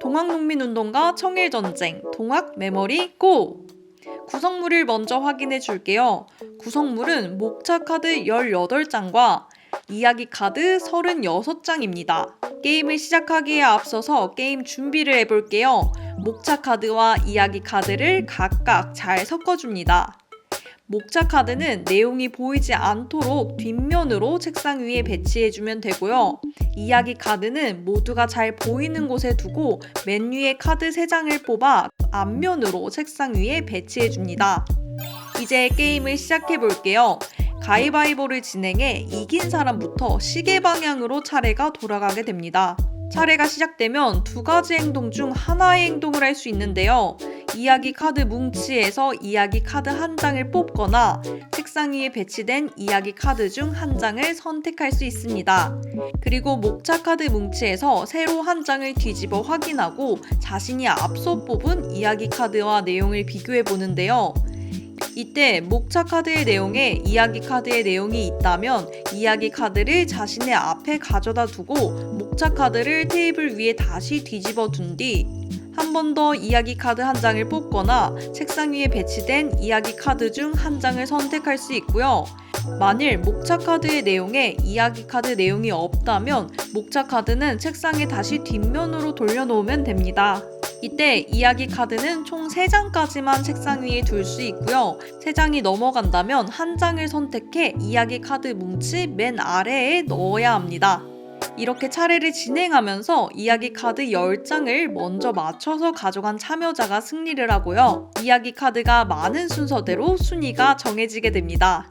동학농민운동과 청일전쟁, 동학 메모리 고! 구성물을 먼저 확인해 줄게요. 구성물은 목차 카드 18장과 이야기 카드 36장입니다. 게임을 시작하기에 앞서서 게임 준비를 해볼게요. 목차 카드와 이야기 카드를 각각 잘 섞어줍니다. 목차 카드는 내용이 보이지 않도록 뒷면으로 책상 위에 배치해주면 되고요. 이야기 카드는 모두가 잘 보이는 곳에 두고 맨 위에 카드 3장을 뽑아 앞면으로 책상 위에 배치해줍니다. 이제 게임을 시작해 볼게요. 가위바위보를 진행해 이긴 사람부터 시계 방향으로 차례가 돌아가게 됩니다. 차례가 시작되면 두 가지 행동 중 하나의 행동을 할 수 있는데요. 이야기 카드 뭉치에서 이야기 카드 한 장을 뽑거나 책상 위에 배치된 이야기 카드 중 한 장을 선택할 수 있습니다. 그리고 목차 카드 뭉치에서 새로 한 장을 뒤집어 확인하고 자신이 앞서 뽑은 이야기 카드와 내용을 비교해 보는데요. 이때 목차 카드의 내용에 이야기 카드의 내용이 있다면 이야기 카드를 자신의 앞에 가져다 두고 목차 카드를 테이블 위에 다시 뒤집어 둔 뒤 한 번 더 이야기 카드 한 장을 뽑거나 책상 위에 배치된 이야기 카드 중 한 장을 선택할 수 있고요. 만일 목차 카드의 내용에 이야기 카드 내용이 없다면 목차 카드는 책상에 다시 뒷면으로 돌려놓으면 됩니다. 이때 이야기 카드는 총 3장까지만 책상 위에 둘 수 있고요. 3장이 넘어간다면 한 장을 선택해 이야기 카드 뭉치 맨 아래에 넣어야 합니다. 이렇게 차례를 진행하면서 이야기 카드 10장을 먼저 맞춰서 가져간 참여자가 승리를 하고요. 이야기 카드가 많은 순서대로 순위가 정해지게 됩니다.